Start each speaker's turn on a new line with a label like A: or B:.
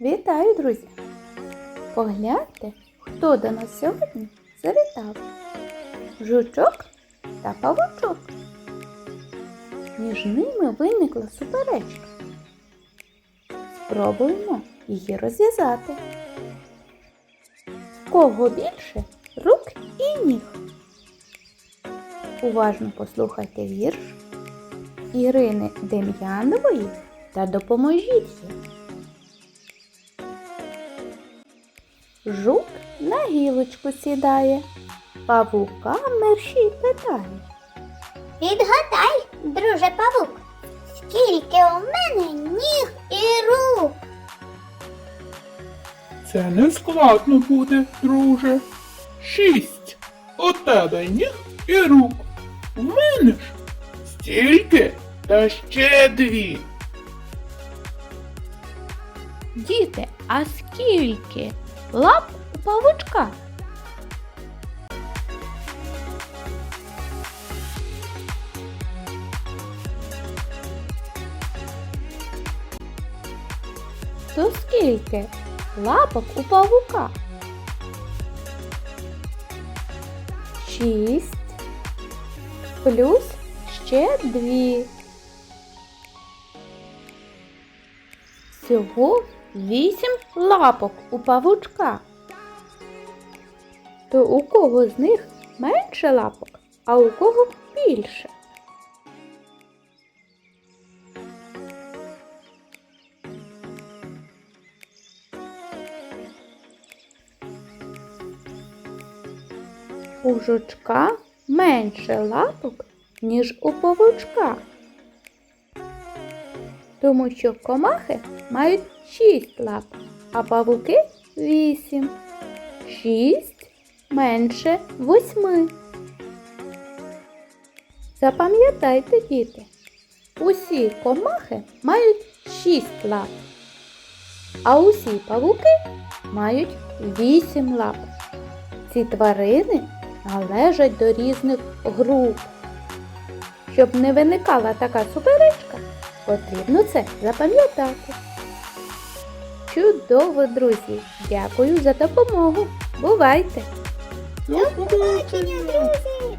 A: Вітаю, друзі! Погляньте, хто до нас сьогодні завітав. Жучок та павучок. Між ними виникла суперечка. Спробуємо її розв'язати. В кого більше рук і ніг? Уважно послухайте вірш Ірини Дем'янової та допоможіть їй. Жук на гілочку сідає, павука мерщій питає.
B: Відгадай, друже павук, скільки у мене ніг і рук?
C: Це не складно буде, друже. Шість. У тебе ніг і рук. У мене ж стільки та ще дві.
A: Діти, а скільки лап у павучка? То скільки лапок у павука? Шість плюс ще дві. Всього вісім лапок у павучка. То у кого з них менше лапок, а у кого більше? У жучка менше лапок, ніж у павучка. Тому що комахи мають шість лап, а павуки вісім. Шість менше восьми. Запам'ятайте, діти, усі комахи мають шість лап, а усі павуки мають вісім лап. Ці тварини належать до різних груп. Щоб не виникала така суперечка, потрібно це запам'ятати. Чудово, друзі! Дякую за допомогу. Бувайте!
C: До побачення.
B: Друзі!